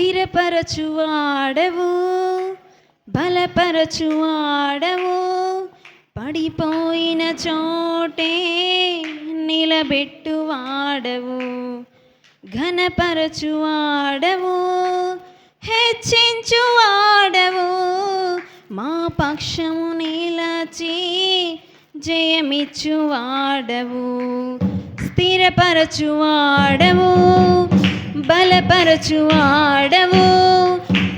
స్థిరపరచువాడవు బలపరచువాడవు. పడిపోయిన చోటే నిలబెట్టువాడవు ఘనపరచువాడవు. హెచ్చించువాడవు మా పక్షము నీలచి జయమిచ్చువాడవు. స్థిరపరచువాడవు బలపరచు ఆడవు.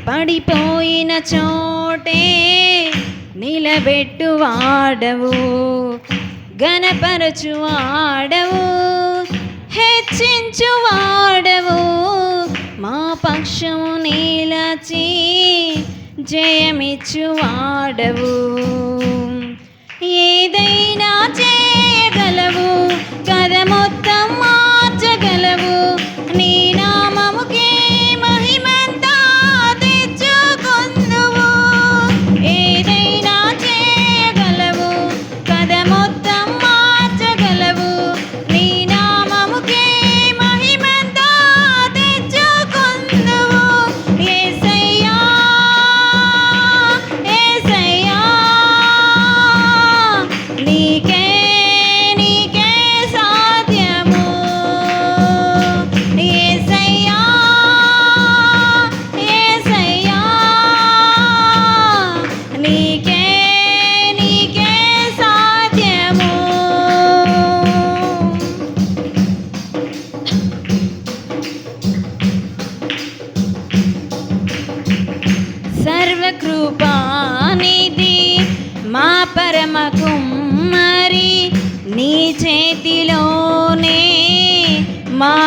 పడిపోయిన చోటే నిలబెట్టు ఆడవు. గణపరచు ఆడవు. హెచ్చించు ఆడవు. మా పక్షము నీలచి జయమిచ్చు వాడవు ఏదైనా చేయగలవు. కథ మొత్తం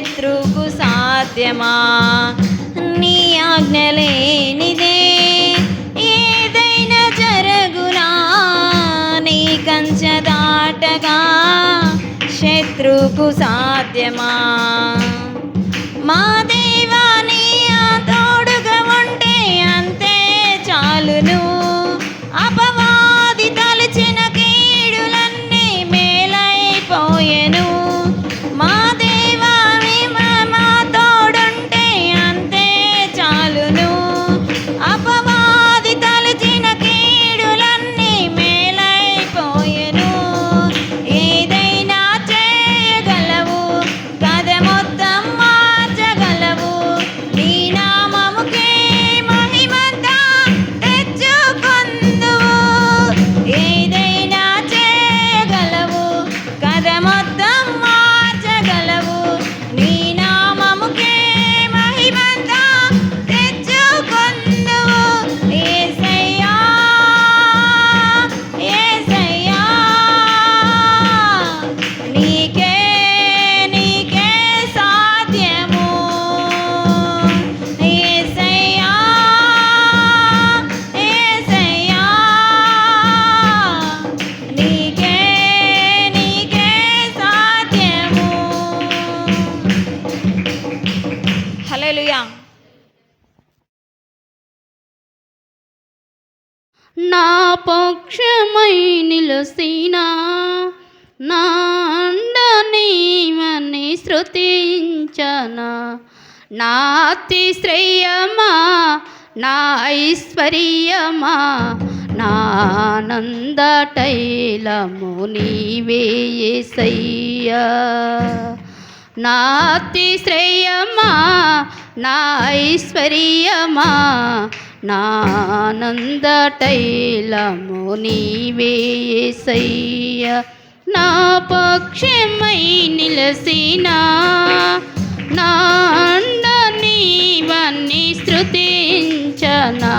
శత్రుకు సాధ్యమా? నీ ఆజ్ఞలేనిదే ఏదైనా జరగునా? నీ కంచ దాటగా శత్రుకు సాధ్యమా? మా నీవని నాతిశ్రేయమా నా ఐశ్వర్యమా? నానందటైలము ఆనందటైలము నాతిశ్రేయమా నా ఐశ్వర్యమా? నానందటైలము ఆనందటైలము నా పక్షమై నిలసినా నా అండ శృతించనా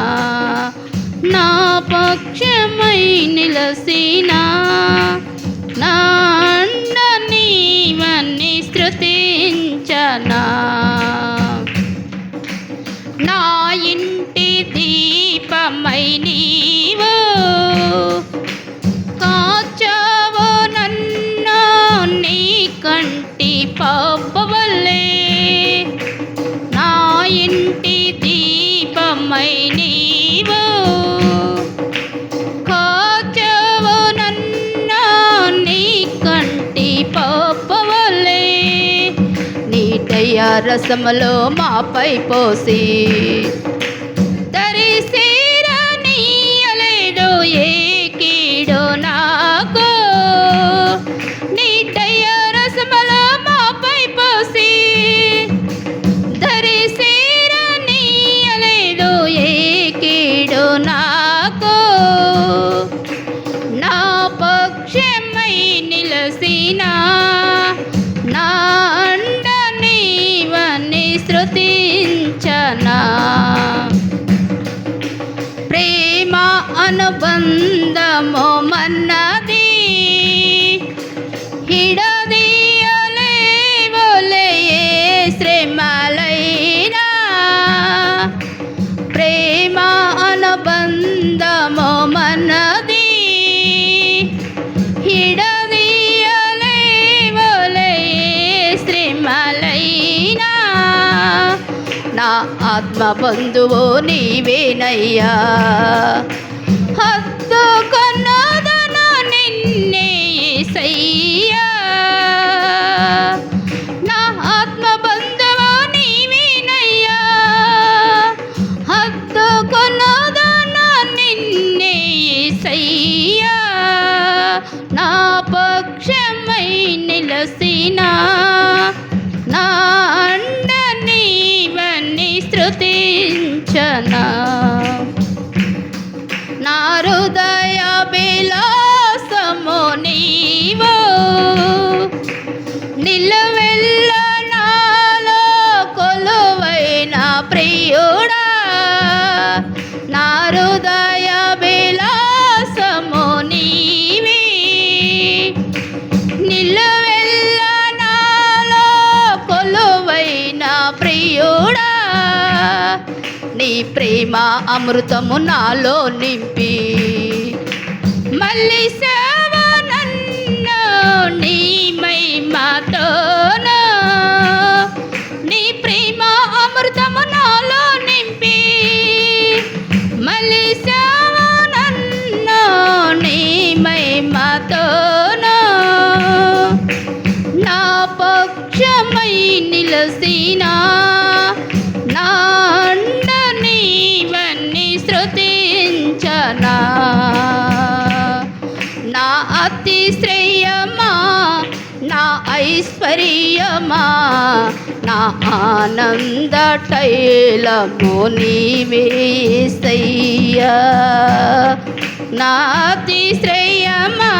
నా పక్షమై నిలసినా నా అండ శృతించనా రసములో మాపై పోసి దరిసేరనీయలేదు ఏ కీడు నాకు. నీ రసములో మాపై పోసి అనుబంధము మన్నది. హిడదీయలేవోలే ఏ శ్రమలైనా. ప్రేమ అనుబంధము మన్నది. హిడదీయలేవోలే ఏ శ్రమలైనా. నా ఆత్మ బంధువు నీవేనయ్యా. నా హృదయ విలాసము నీవు. నిలవెల్ల ప్రేమ అమృతము నాలో నింపి. మళ్ళీ సేవ నన్ను నీ మహిమతోన రామా నా ఆనంద టైలము నీవేసయ్యా నాతి శ్రేయమా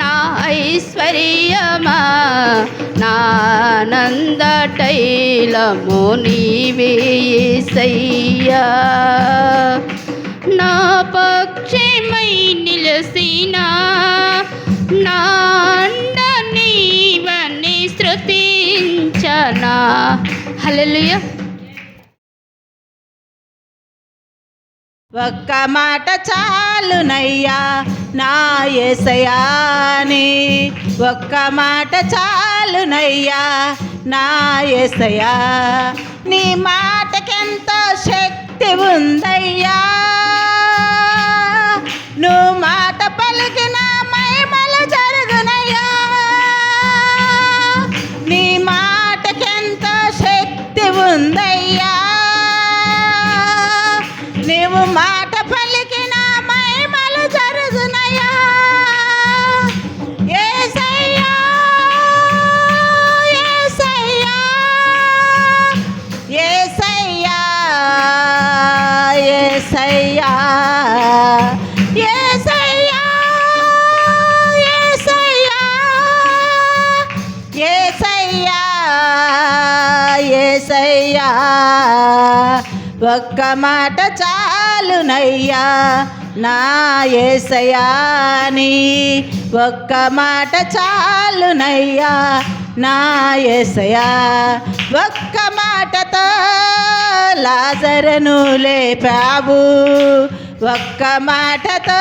నా ఐశ్వర్యమా నా ఆనంద నీవేసయ్యా నా పక్షమై నిలసినా నా శృతించనా హల్లెలూయా. ఒక్క మాట చాలునయ్యా నా ఎసయాని ఒక్క మాట చాలునయ్యా నా ఎసయా నీ మాటకెంతో శక్తి ఉందయ్యా. నువ్వు మాట ఒక్క మాట చాలునయ్యా నా ఏసయాని ఒక్క మాట చాలునయ్యా నా ఏసయా ఒక్క మాటతో లాజరను లేపావు ఒక్క మాటతో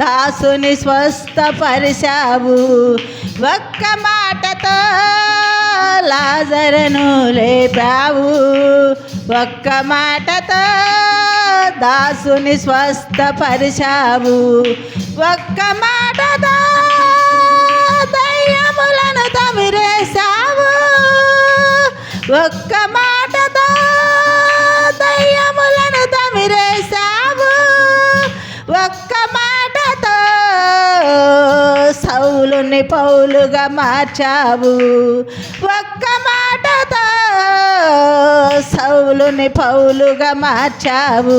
దాసుని స్వస్థపరిచావు ఒక్క మాటతో లాజరను లేపావు ఒక్క మాటతో దాసుని స్వస్థపరిచావు. ఒక్క మాటతో దయ్యములను తమిరేశావు ఒక్క మాటతో దయ్యములను తమిరేశావు ఒక్క మాటతో సౌలుని పౌలుగా మార్చావు. సౌలుని పౌలుగా మార్చావు.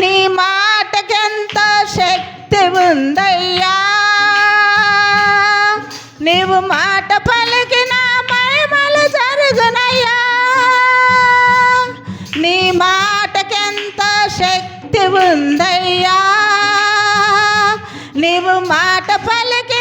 నీ మాటకెంత శక్తి ఉందయ్యా. నీవు మాట పలికిన మహిమలు జరుగునయ్యా. నీ మాటకెంత శక్తి ఉందయ్యా. నీవు మాట పలికి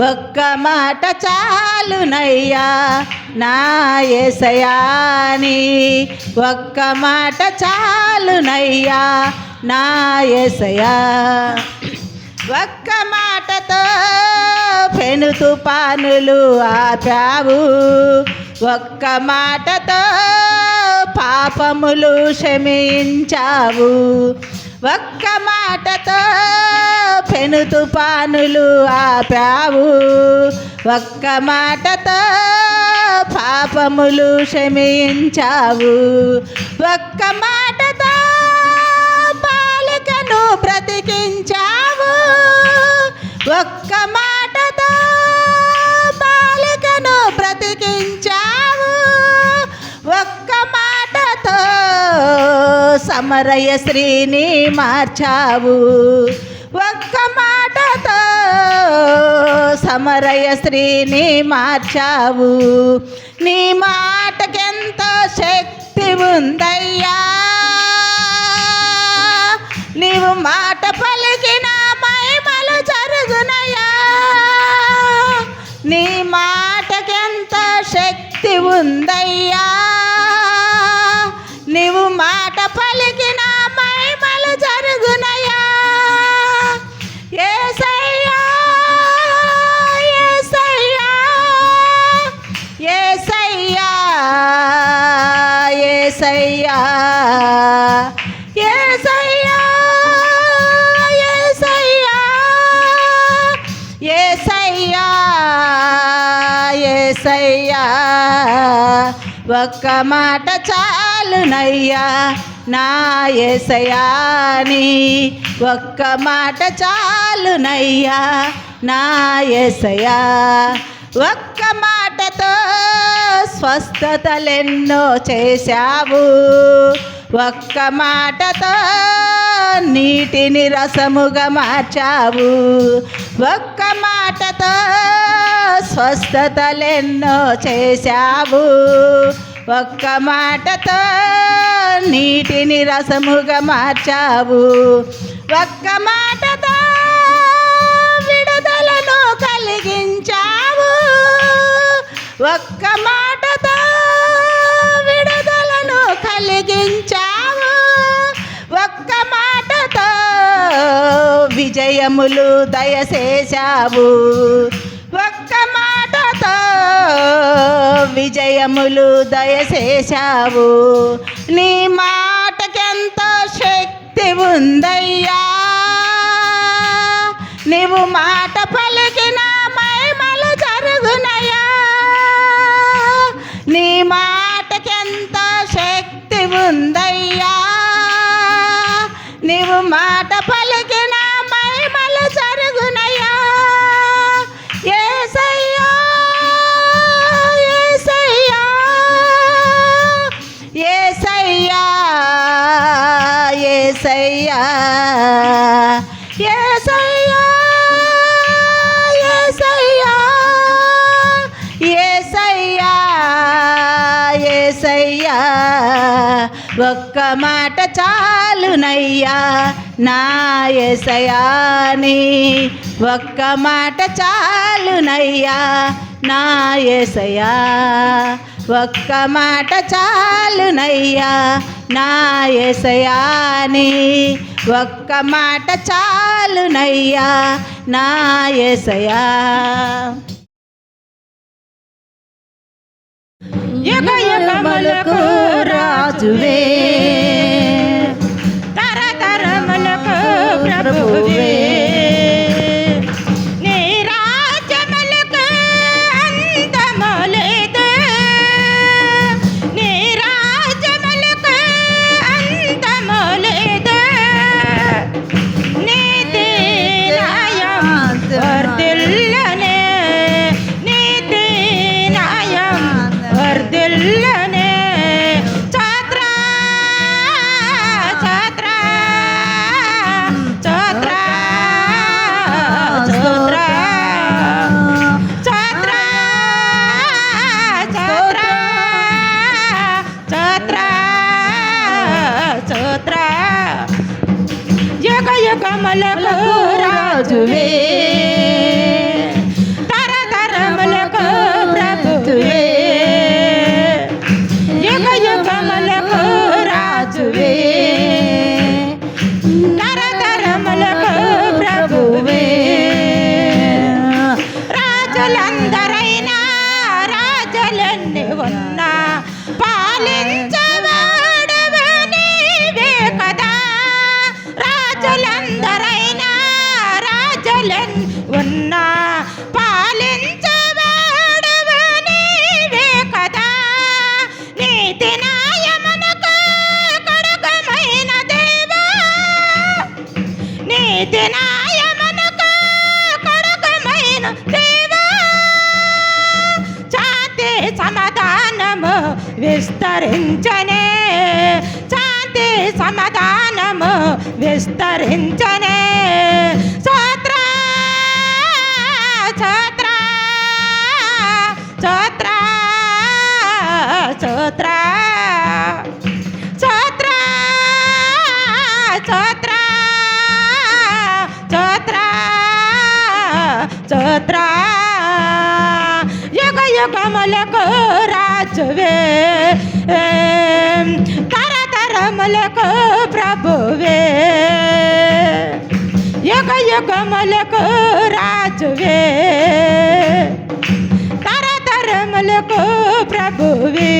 ఒక్క మాట చాలునయ్యా నా ఎసయాని ఒక్క మాట చాలునయ్యా నా ఎసయా ఒక్క మాటతో పెను తుపానులు ఆపావు. ఒక్క మాటతో పాపములు క్షమించావు. ఒక్క మాటతో పెను తుపానులు ఆపావు. ఒక్క మాటతో పాపములు క్షమించావు. ఒక్క మాటతో బాలికను బ్రతికించావు. ఒక్క మాటతో బాలికను బ్రతికించావు. ఒక్క మాటతో సమరయ శ్రీని మార్చావు. ఒక్క మాటతో సమరయ స్త్రీని మార్చావు. నీ మాటకెంతో శక్తి ఉందయ్యా. నీవు మాట పలికిన మహిమలు జరుగునయ్యా. నీ మాటకెంత శక్తి ఉందయ్యా. నీవు మాట పలికి ఒక్క మాట చాలునయ్యా నా ఎసయాని ఒక్క మాట చాలునయ్యా నా ఎసయా ఒక్క మాటతో స్వస్థతలెన్నో చేశావు. ఒక్క మాటతో నీటిని రసముగా మార్చావు. ఒక్క మాటతో స్వస్థతలెన్నో చేశావు. ఒక్క మాటతో నీటిని రసముగా మార్చావు. ఒక్క మాటతో విడుదలను కలిగించ ఒక్క మాటతో విడుదలను కలిగించావు. ఒక్క మాటతో విజయములు దయచేశావు. ఒక్క మాటతో విజయములు దయచేశావు. నీ మాటకెంతో శక్తి ఉందయ్యా. నీవు మాట పలికి ఉందయ్యా. నీవు మాట పలికి ఒక్క మాట చాలునయ్యా నా ఏసయాని. ఒక్క మాట చాలునయ్యా నా ఏసయా. ఒక్క మాట చాలునయ్యా నా ఏసయాని. ఒక్క మాట చాలునయ్యా నా యుగ యుగములకు రాజువే. తరతరములకు ప్రభువే. ఉన్న పాలించ విస్తరించనే శాంతి సమాధానము విస్తరించనే స్తోత్ర స్తోత్ర స్తోత్ర స్తోత్ర స్తోత్ర స్తోత్ర స్తోత్ర స్తోత్ర యుగ యుగములకు రాజువే కమలకు యుగములకు రాజువే తరతరములకు ప్రభువే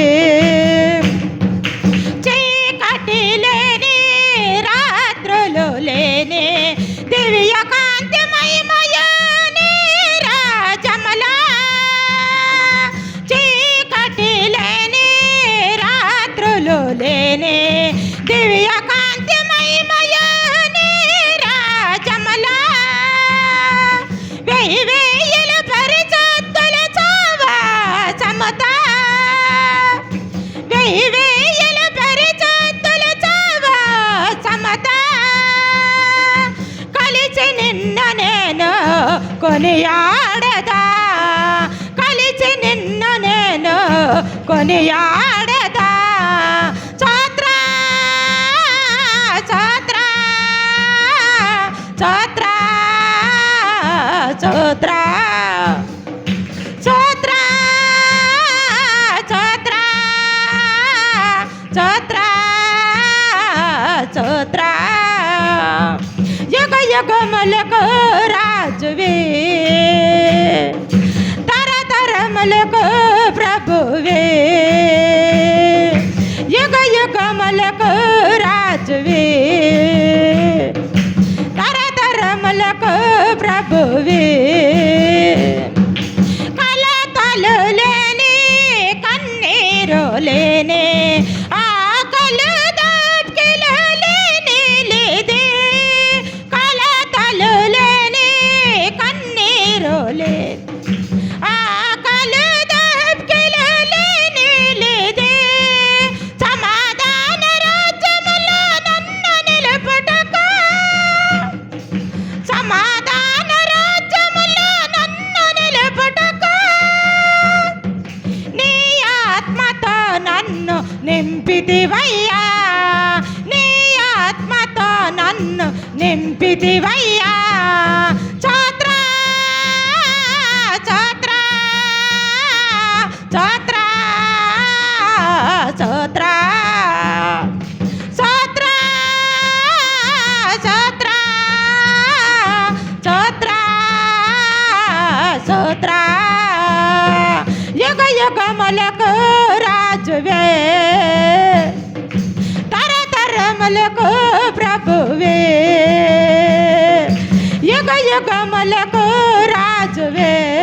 కొనియాడదా? కలిసి నిన్ను నేను కొనియాడదా? చోత్ర చోత్ర చోత్ర చోత్ర చోత్ర చోత్ర చోత్ర చోత్ర యుగ యుగములకు రా రాజువే